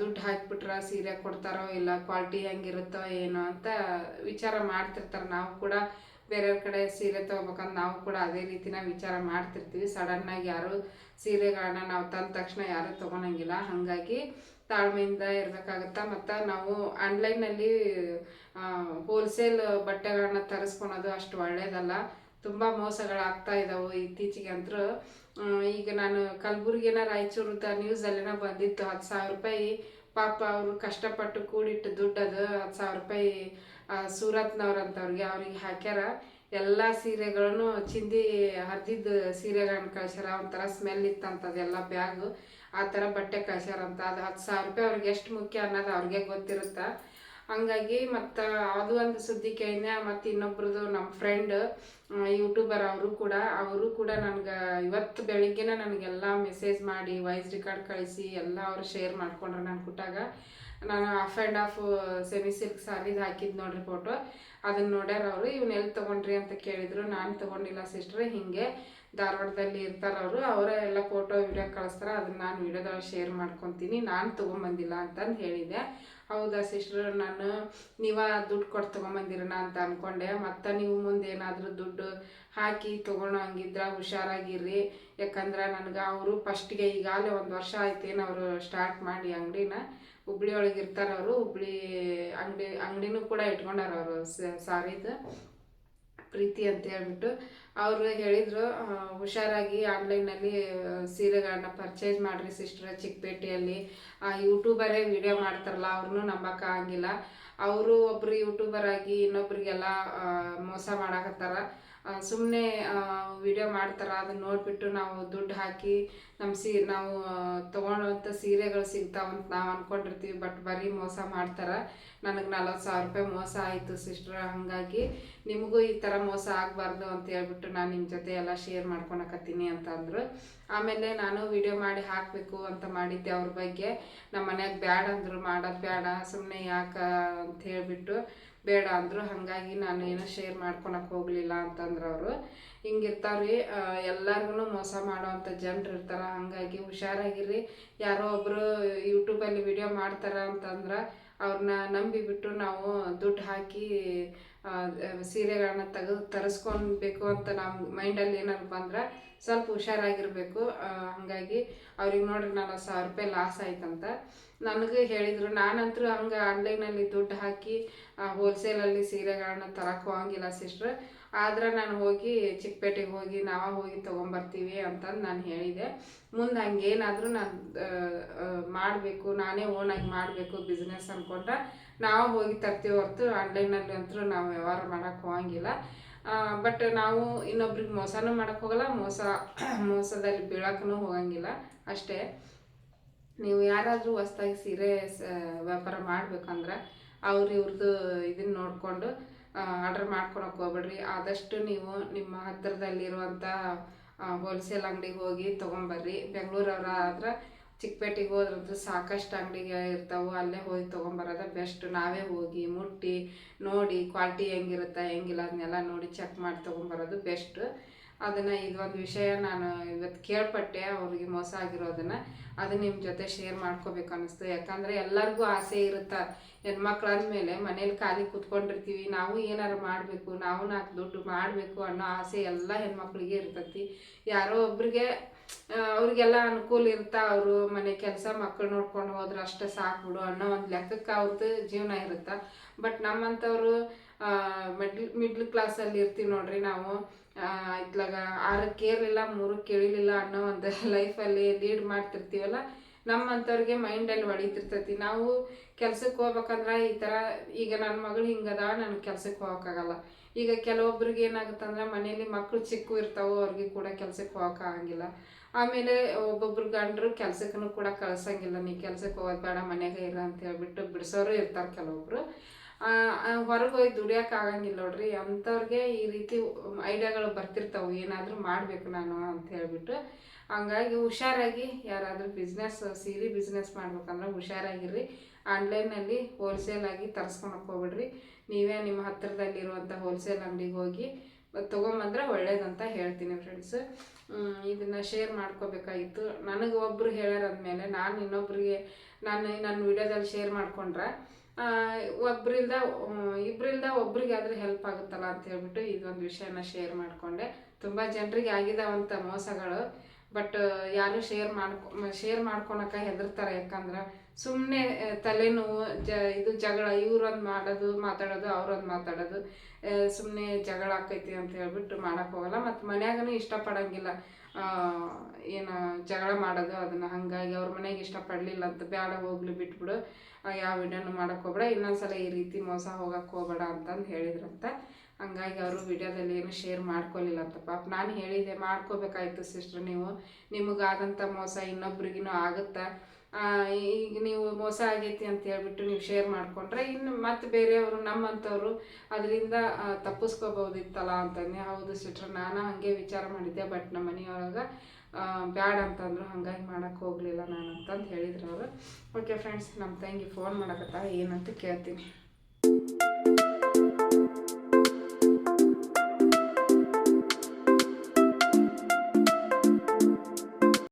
ದುಡ್ಡು ಹಾಕ್ಬಿಟ್ರೆ ಸೀರೆ ಕೊಡ್ತಾರೋ ಇಲ್ಲ ಕ್ವಾಲಿಟಿ ಹೆಂಗಿರುತ್ತೋ ಏನೋ ಅಂತ ವಿಚಾರ ಮಾಡ್ತಿರ್ತಾರೆ. ನಾವು ಕೂಡ ಬೇರೆಯವ್ರ ಕಡೆ ಸೀರೆ ತೊಗೋಬೇಕಂತ ನಾವು ಕೂಡ ಅದೇ ರೀತಿನ ವಿಚಾರ ಮಾಡ್ತಿರ್ತೀವಿ. ಸಡನ್ನಾಗಿ ಯಾರು ಸೀರೆಗಳನ್ನ ನಾವು ತಂದ ತಕ್ಷಣ ಯಾರೂ ತೊಗೊಳಂಗಿಲ್ಲ. ಹಾಗಾಗಿ ತಾಳ್ಮೆಯಿಂದ ಇರಬೇಕಾಗತ್ತಾ ಮತ್ತು ನಾವು ಆನ್ಲೈನಲ್ಲಿ ಹೋಲ್ಸೇಲ್ ಬಟ್ಟೆಗಳನ್ನ ತರಿಸ್ಕೊಳೋದು ಅಷ್ಟು ಒಳ್ಳೆಯದಲ್ಲ ತುಂಬ ಮೋಸಗಳಾಗ್ತಾ ಇದ್ದಾವೆ ಇತ್ತೀಚೆಗೆ ಅಂತರೂ. ಈಗ ನಾನು ಕಲಬುರ್ಗಿನ ರಾಯಚೂರದ ನ್ಯೂಸಲ್ಲಿನ ಬಂದಿತ್ತು. ಹತ್ತು ಸಾವಿರ ರೂಪಾಯಿ ಪಾಪ ಅವರು ಕಷ್ಟಪಟ್ಟು ಕೂಡಿಟ್ಟು ದುಡ್ಡದು ಹತ್ತು ಸಾವಿರ ರೂಪಾಯಿ ಆ, ಸೂರತ್ನವ್ರಂತವ್ರಿಗೆ ಅವ್ರಿಗೆ ಹಾಕ್ಯಾರ. ಎಲ್ಲ ಸೀರೆಗಳನ್ನು ಚಿಂದಿ ಹರಿದಿದ್ದು ಸೀರೆಗಳನ್ನು ಕಳ್ಸ್ಯಾರ. ಒಂಥರ ಸ್ಮೆಲ್ ಇತ್ತಂತದೆಲ್ಲ ಬ್ಯಾಗು ಆ ಥರ ಬಟ್ಟೆ ಕಳ್ಸ್ಯಾರಂತ. ಅದು ಹತ್ತು ಸಾವಿರ ರೂಪಾಯಿ ಅವ್ರಿಗೆ ಎಷ್ಟು ಮುಖ್ಯ ಅನ್ನೋದು ಅವ್ರಿಗೆ ಗೊತ್ತಿರುತ್ತೆ. ಹಂಗಾಗಿ ಮತ್ತು ಅದು ಒಂದು ಸುದ್ದಿ ಕೇಳಿದೆ ಮತ್ತು ಇನ್ನೊಬ್ರದ್ದು ನಮ್ಮ ಫ್ರೆಂಡ್ ಯೂಟ್ಯೂಬರ್ ಅವರು ಕೂಡ ಅವರು ಕೂಡ ನನಗೆ ಇವತ್ತು ಬೆಳಿಗ್ಗೆನೇ ನನಗೆಲ್ಲ ಮೆಸೇಜ್ ಮಾಡಿ ವಾಯ್ಸ್ ರೆಕಾರ್ಡ್ ಕಳಿಸಿ ಎಲ್ಲ ಅವರು ಶೇರ್ ಮಾಡ್ಕೊಂಡ್ರು ನಾನು ಕೊಟ್ಟಾಗ ನಾನು half and half semi silk ಸಾರಿದು ಹಾಕಿದ್ದು ನೋಡ್ರಿ ಫೋಟೋ ಅದನ್ನು ನೋಡ್ಯಾರ ಅವರು, ಇವ್ನ ಎಲ್ಲಿ ತೊಗೊಂಡ್ರಿ? ಅಂತ ಕೇಳಿದರು. ನಾನು ತೊಗೊಂಡಿಲ್ಲ ಸಿಸ್ಟ್ರ್ ಹೀಗೆ ಧಾರವಾಡದಲ್ಲಿ ಇರ್ತಾರೆ ಅವರು. ಅವರೇ ಎಲ್ಲ ಫೋಟೋ ವಿಡಿಯೋ ಕಳಿಸ್ತಾರೆ. ಅದನ್ನು ನಾನು ವಿಡಿಯೋದೊಳಗೆ ಶೇರ್ ಮಾಡ್ಕೊತೀನಿ. ನಾನು ತೊಗೊಂಬಂದಿಲ್ಲ ಅಂತಂದು ಹೇಳಿದೆ. ಹೌದಾ ಸಿಸ್ಟರ್ ನಾನು ನೀವ ದುಡ್ಡು ಕೊಟ್ಟು ತೊಗೊಂಬಂದಿರೋಣ ಅಂತ ಅಂದ್ಕೊಂಡೆ ಮತ್ತು ನೀವು ಮುಂದೆ ಏನಾದರೂ ದುಡ್ಡು ಹಾಕಿ ತೊಗೊಳೋ ಹಂಗಿದ್ರೆ ಹುಷಾರಾಗಿರ್ರಿ. ಯಾಕಂದ್ರೆ ನನಗೆ ಅವರು ಫಸ್ಟಿಗೆ ಈಗಾಗಲೇ ಒಂದು ವರ್ಷ ಆಯ್ತೇನು ಅವರು ಸ್ಟಾರ್ಟ್ ಮಾಡಿ ಅಂಗಡಿನ. ಹುಬ್ಳಿ ಒಳಗೆ ಇರ್ತಾರೆ ಅವರು, ಹುಬ್ಳಿ ಅಂಗಡಿ, ಅಂಗಡಿನೂ ಕೂಡ ಇಟ್ಕೊಂಡಾರ ಅವರು ಸಾರಿದು ಪ್ರೀತಿ ಅಂತ ಹೇಳ್ಬಿಟ್ಟು. ಅವರು ಹೇಳಿದರು ಹುಷಾರಾಗಿ ಆನ್ಲೈನಲ್ಲಿ ಸೀರೆಗಳನ್ನ ಪರ್ಚೇಸ್ ಮಾಡಿರಿ ಸಿಸ್ಟರ್ ಚಿಕ್ಕಪೇಟೆಯಲ್ಲಿ. ಯೂಟ್ಯೂಬರೇ ವಿಡಿಯೋ ಮಾಡ್ತಾರಲ್ಲ ಅವ್ರನ್ನೂ ನಂಬಕ್ಕಾಗಿಲ್ಲ ಅವರು ಒಬ್ರು ಯೂಟ್ಯೂಬರ್ ಆಗಿ ಇನ್ನೊಬ್ರಿಗೆಲ್ಲ ಮೋಸ ಮಾಡಾಕತ್ತಾರ. ಸುಮ್ಮನೆ ವಿಡಿಯೋ ಮಾಡ್ತಾರೆ? ಅದನ್ನ ನೋಡಿಬಿಟ್ಟು ನಾವು ದುಡ್ಡು ಹಾಕಿ ನಮ್ಮ ಸೀ, ನಾವು ತೊಗೊಳ್ಳೋಂಥ ಸೀರೆಗಳು ಸಿಗ್ತಾವಂತ ನಾವು ಅಂದ್ಕೊಂಡಿರ್ತೀವಿ ಬಟ್ ಬರೀ ಮೋಸ ಮಾಡ್ತಾರೆ? ನನಗೆ ನಲ್ವತ್ತು ಸಾವಿರ ರೂಪಾಯಿ ಮೋಸ ಆಯಿತು ಸಿಸ್ಟರ್. ಹಾಗಾಗಿ ನಿಮಗೂ ಈ ಥರ ಮೋಸ ಆಗಬಾರ್ದು ಅಂತ ಹೇಳ್ಬಿಟ್ಟು ನಾನು ನಿಮ್ಮ ಜೊತೆ ಎಲ್ಲ ಶೇರ್ ಮಾಡ್ಕೊಳಕತ್ತೀನಿ ಅಂತಂದರು ಆಮೇಲೆ ನಾನು ವಿಡಿಯೋ ಮಾಡಿ ಹಾಕಬೇಕು ಅಂತ ಮಾಡಿದ್ದೆ ಅವ್ರ ಬಗ್ಗೆ. ನಮ್ಮ ಮನೆಯಾಗ ಬ್ಯಾಡ ಅಂದರು. ಮಾಡೋದು ಬೇಡ ಸುಮ್ಮನೆ ಯಾಕೆ ಅಂತ ಹೇಳಿಬಿಟ್ಟು ಬೇಡ ಅಂದರು ಹಾಗಾಗಿ ನಾನು ಏನೋ ಶೇರ್ ಮಾಡ್ಕೊಳಕ್ಕೆ ಹೋಗಲಿಲ್ಲ ಅಂತಂದ್ರೆ ಅವರು. ಹಿಂಗಿರ್ತಾವ್ರಿ ಎಲ್ಲರಿಗೂ ಮೋಸ ಮಾಡೋವಂಥ ಜನರು ಇರ್ತಾರೆ, ಹಾಗಾಗಿ ಹುಷಾರಾಗಿರಿ ಯಾರೋ ಒಬ್ಬರು ಯೂಟ್ಯೂಬಲ್ಲಿ ವಿಡಿಯೋ ಮಾಡ್ತಾರೆ ಅಂತಂದ್ರೆ ಅವ್ರನ್ನ ನಂಬಿಬಿಟ್ಟು ನಾವು ದುಡ್ಡು ಹಾಕಿ ಸೀರೆಗಳನ್ನ ತೆಗೆದು ತರಿಸ್ಕೊಬೇಕು ಅಂತ ನಮ್ಮ ಮೈಂಡಲ್ಲಿ ಏನಾದ್ರು ಬಂದ್ರೆ ಸ್ವಲ್ಪ ಹುಷಾರಾಗಿರಬೇಕು. ಹಾಗಾಗಿ ಅವ್ರಿಗೆ ನೋಡ್ರಿ ನಾನು ಸಾವಿರ ರೂಪಾಯಿ ಲಾಸ್ ಆಯ್ತಂತ. ನನಗೆ ಹೇಳಿದರು. ನಾನಂತರೂ ಹಂಗೆ ಆನ್ಲೈನಲ್ಲಿ ದುಡ್ಡು ಹಾಕಿ ಹೋಲ್ಸೇಲಲ್ಲಿ ಸೀರೆಗಳನ್ನ ತರಕ್ಕೆ ಹೋಗಂಗಿಲ್ಲ ಸಿಸ್ಟ್ರ್ ಆದ್ರೆ ನಾನು ಹೋಗಿ ಚಿಕ್ಕಪೇಟೆಗೆ ಹೋಗಿ, ನಾವೇ ಹೋಗಿ ತೊಗೊಂಬರ್ತೀವಿ ಅಂತಂದು ನಾನು ಹೇಳಿದೆ. ಮುಂದೆ ಹಂಗೇನಾದರೂ ನಾನು ಮಾಡಬೇಕು, ನಾನೇ ಓನಾಗಿ ಮಾಡಬೇಕು ಬಿಸ್ನೆಸ್ ಅಂದ್ಕೊಂಡ್ರೆ ನಾವು ಹೋಗಿ ತರ್ತೀವಿ ಹೊರತು ಆನ್ಲೈನಲ್ಲಿ ಅಂತೂ ನಾವು ವ್ಯವಹಾರ ಮಾಡೋಕ್ಕೆ ಹೋಗಂಗಿಲ್ಲ. ಬಟ್ ನಾವು ಇನ್ನೊಬ್ರಿಗೆ ಮೋಸನೂ ಮಾಡೋಕ್ಕೆ ಹೋಗಲ್ಲ, ಮೋಸ, ಮೋಸದಲ್ಲಿ ಬೀಳಕ್ಕೂ ಹೋಗಂಗಿಲ್ಲ ಅಷ್ಟೇ. ನೀವು ಯಾರಾದರೂ ಹೊಸ್ದಾಗಿ ಸೀರೆ ವ್ಯಾಪಾರ ಮಾಡ್ಬೇಕಂದ್ರೆ ಅವ್ರು ಇವ್ರದ್ದು ಇದನ್ನ ನೋಡಿಕೊಂಡು ಆರ್ಡರ್ ಮಾಡ್ಕೊಳಕ್ಕೆ ಹೋಗ್ಬೇಡ್ರಿ. ಆದಷ್ಟು ನೀವು ನಿಮ್ಮ ಹತ್ತಿರದಲ್ಲಿರುವಂಥ ಹೋಲ್ಸೇಲ್ ಅಂಗಡಿಗೆ ಹೋಗಿ ತೊಗೊಂಬರ್ರಿ. ಬೆಂಗಳೂರವ್ರ ಆದ್ರೆ ಚಿಕ್ಕಪೇಟೆಗೆ ಹೋದ್ರಂತೂ ಸಾಕಷ್ಟು ಅಂಗಡಿಗೆ ಇರ್ತಾವೆ. ಅಲ್ಲೇ ಹೋಗಿ ತೊಗೊಂಬರೋದ ಬೆಸ್ಟ್. ನಾವೇ ಹೋಗಿ ಮುಟ್ಟಿ ನೋಡಿ ಕ್ವಾಲಿಟಿ ಹೆಂಗಿರುತ್ತೆ, ಹೆಂಗಿಲ್ಲ ಅದನ್ನೆಲ್ಲ ನೋಡಿ ಚೆಕ್ ಮಾಡಿ ತೊಗೊಂಬರೋದು ಬೆಸ್ಟ್. ಅದನ್ನು ಇದೊಂದು ವಿಷಯ ನಾನು ಇವತ್ತು ಕೇಳ್ಪಟ್ಟೆ, ಅವ್ರಿಗೆ ಮೋಸ ಆಗಿರೋದನ್ನು. ಅದು ನಿಮ್ಮ ಜೊತೆ ಶೇರ್ ಮಾಡ್ಕೋಬೇಕು ಅನಿಸ್ತು ಯಾಕಂದರೆ ಎಲ್ಲರಿಗೂ ಆಸೆ ಇರುತ್ತೆ? ಹೆಣ್ಮಕ್ಳಾದ್ಮೇಲೆ ಅಂದಮೇಲೆ ಮನೇಲಿ ಖಾಲಿ ಕೂತ್ಕೊಂಡಿರ್ತೀವಿ, ನಾವು ಏನಾರು ಮಾಡಬೇಕು, ನಾವು ನಾಲ್ಕು ದುಡ್ಡು ಮಾಡಬೇಕು ಅನ್ನೋ ಆಸೆ ಎಲ್ಲ ಹೆಣ್ಮಕ್ಳಿಗೆ ಇರ್ತೈತಿ. ಯಾರೋ ಒಬ್ರಿಗೆ ಅವ್ರಿಗೆಲ್ಲ ಅನುಕೂಲ ಇರ್ತಾ ಅವರು ಮನೆ ಕೆಲಸ ಮಕ್ಕಳು ನೋಡ್ಕೊಂಡು ಹೋದ್ರೆ ಅಷ್ಟೇ ಸಾಕ್ಬಿಡು ಅನ್ನೋ ಒಂದು ಲೆಕ್ಕಕ್ಕೆ ಅವ್ರದ್ದು ಜೀವನ ಇರುತ್ತೆ? ಬಟ್ ನಮ್ಮಂಥವ್ರು ಮಿಡ್ಲ್ ಮಿಡ್ಲ್ ಕ್ಲಾಸಲ್ಲಿ ಇರ್ತೀವಿ ನೋಡ್ರಿ ನಾವು. ಇತ್ಲಾಗ ಆರಕ್ಕೆ ಕೇರ್ಲಿಲ್ಲ ಮೂರು ಕೇಳಿಲಿಲ್ಲ ಅನ್ನೋ ಒಂದು ಲೈಫಲ್ಲಿ ಲೀಡ್ ಮಾಡ್ತಿರ್ತೀವಲ್ಲ ನಮ್ಮಂಥವ್ರಿಗೆ ಮೈಂಡಲ್ಲಿ ಹೊಡಿತಿರ್ತೈತಿ ನಾವು ಕೆಲ್ಸಕ್ಕೆ ಹೋಗ್ಬೇಕಂದ್ರೆ ಈ ಥರ, ಈಗ ನನ್ನ ಮಗಳು ಹಿಂಗದ ನನಗೆ ಕೆಲ್ಸಕ್ಕೆ ಹೋಗೋಕ್ಕಾಗಲ್ಲ. ಈಗ ಕೆಲವೊಬ್ರಿಗೆ ಏನಾಗುತ್ತಂದ್ರೆ ಮನೇಲಿ ಮಕ್ಕಳು ಚಿಕ್ಕು ಇರ್ತಾವೋ, ಅವ್ರಿಗೆ ಕೂಡ ಕೆಲ್ಸಕ್ಕೆ ಹೋಗೋಕ್ಕಾಗಂಗಿಲ್ಲ ಆಮೇಲೆ ಒಬ್ಬೊಬ್ರು ಗಂಡರು ಕೆಲ್ಸಕ್ಕೂ ಕೂಡ ಕಳ್ಸಂಗಿಲ್ಲ. ನೀ ಕೆಲ್ಸಕ್ಕೆ ಹೋಗೋದು ಬೇಡ, ಮನೆಗೆ ಇರ ಅಂತ ಹೇಳ್ಬಿಟ್ಟು ಬಿಡಿಸೋರು ಇರ್ತಾರೆ ಕೆಲವೊಬ್ರು. ಹೊರಗೆ ಹೋಗಿ ದುಡಿಯೋಕ್ಕಾಗಂಗಿಲ್ಲ ನೋಡ್ರಿ. ಅಂಥವ್ರಿಗೆ ಈ ರೀತಿ ಐಡಿಯಾಗಳು ಬರ್ತಿರ್ತಾವೆ. ಏನಾದರೂ ಮಾಡಬೇಕು ನಾನು ಅಂತ ಹೇಳಿಬಿಟ್ಟು. ಹಂಗಾಗಿ ಹುಷಾರಾಗಿ ಯಾರಾದರೂ ಬಿಸ್ನೆಸ್ ಸೀರೆ ಬಿಸ್ನೆಸ್ ಮಾಡ್ಬೇಕಂದ್ರೆ ಹುಷಾರಾಗಿರ್ರಿ. ಆನ್ಲೈನಲ್ಲಿ ಹೋಲ್ಸೇಲ್ ಆಗಿ ತರಿಸ್ಕೊಳಕ್ಕೆ ಹೋಗ್ಬಿಡ್ರಿ. ನೀವೇ ನಿಮ್ಮ ಹತ್ತಿರದಲ್ಲಿರುವಂಥ ಹೋಲ್ಸೇಲ್ ಅಂಗಡಿಗೆ ಹೋಗಿ ತೊಗೊಂಬಂದ್ರೆ ಒಳ್ಳೇದಂತ ಹೇಳ್ತೀನಿ ಫ್ರೆಂಡ್ಸ್ ಇದನ್ನು ಶೇರ್ ಮಾಡ್ಕೋಬೇಕಾಗಿತ್ತು. ನನಗೆ ಒಬ್ಬರು ಹೇಳ್ಯಾರ ಮೇಲೆ ನಾನು ಇನ್ನೊಬ್ಬರಿಗೆ ನಾನು ನನ್ನ ವಿಡಿಯೋದಲ್ಲಿ ಶೇರ್ ಮಾಡ್ಕೊಂಡ್ರೆ ಆ, ಒಬ್ರಿಂದ ಇಬ್ಬರಿಂದ ಒಬ್ರಿಗೆ ಆದ್ರೆ ಹೆಲ್ಪ್ ಆಗುತ್ತಲ್ಲ ಅಂತ ಹೇಳ್ಬಿಟ್ಟು ಇದೊಂದು ವಿಷಯನ ಶೇರ್ ಮಾಡಿಕೊಂಡೆ. ತುಂಬ ಜನರಿಗೆ ಆಗಿದಾವಂಥ ಮೋಸಗಳು. ಬಟ್ ಯಾರು ಶೇರ್ ಮಾಡ್ಕೊ ಶೇರ್ ಮಾಡ್ಕೊಳಕ್ಕೆ ಹೆದರ್ತಾರೆ. ಯಾಕಂದ್ರೆ ಸುಮ್ಮನೆ ತಲೆನೋವು ಜ ಇದು ಜಗಳ ಇವ್ರೊಂದು ಮಾಡೋದು ಮಾತಾಡೋದು ಅವ್ರೊಂದು ಮಾತಾಡೋದು ಸುಮ್ಮನೆ ಜಗಳ ಆಕೈತಿ ಅಂತ ಹೇಳ್ಬಿಟ್ಟು ಮಾಡೋಕ್ಕೋಗಲ್ಲ ಮತ್ತು ಮನ್ಯಾಗನೂ ಇಷ್ಟಪಡಂಗಿಲ್ಲ. ಏನು ಜಗಳ ಮಾಡೋದು, ಅದನ್ನು ಹಾಗಾಗಿ ಅವ್ರ ಮನೆಗೆ ಇಷ್ಟಪಡಲಿಲ್ಲ ಅಂತ ಬೇಡ ಹೋಗ್ಲಿ ಬಿಟ್ಬಿಡು ಯಾವ ವಿಡಿಯೋನು ಮಾಡೋಕ್ಕೆ ಹೋಗ್ಬೇಡ, ಇನ್ನೊಂದ್ಸಲ ಈ ರೀತಿ ಮೋಸ ಹೋಗಕ್ಕೆ ಹೋಗ್ಬೇಡ ಅಂತಂದು ಹೇಳಿದ್ರಂತೆ. ಹಂಗಾಗಿ ಅವರು ವಿಡಿಯೋದಲ್ಲಿ ಏನು ಶೇರ್ ಮಾಡ್ಕೊಲಿಲ್ಲ ಅಂತ ಪಾಪ. ನಾನು ಹೇಳಿದೆ, ಮಾಡ್ಕೋಬೇಕಾಯ್ತು ಸಿಸ್ಟರ್ ನೀವು. ನಿಮಗಾದಂಥ ಮೋಸ ಇನ್ನೊಬ್ರಿಗಿನೂ ಆಗುತ್ತಾ? ಈಗ ನೀವು ಮೋಸ ಆಗೈತಿ ಅಂತ ಹೇಳ್ಬಿಟ್ಟು ನೀವು ಶೇರ್ ಮಾಡಿಕೊಂಡ್ರೆ ಇನ್ನು ಮತ್ತೆ ಬೇರೆಯವರು ನಮ್ಮಂಥವ್ರು ಅದರಿಂದ ತಪ್ಪಿಸ್ಕೋಬೋದಿತ್ತಲ್ಲ ಅಂತಂದೆ. ಹೌದು ಸಿಸ್ಟರ್, ನಾನು ಹಾಗೆ ವಿಚಾರ ಮಾಡಿದ್ದೆ. ಬಟ್ ನಮ್ಮ ಮನೆಯೊಳಗೆ ಬ್ಯಾಡ ಅಂತಂದ್ರು. ಹಂಗಾಗಿ ಮಾಡೋಕ್ಕೆ ಹೋಗಲಿಲ್ಲ ನಾನು ಅಂತಂದು ಹೇಳಿದ್ರು ಅವರು. ಓಕೆ ಫ್ರೆಂಡ್ಸ್ ನಮ್ಮ ತಂಗಿ ಫೋನ್ ಮಾಡಕತ್ತ ಏನಂತ ಕೇಳ್ತೀನಿ.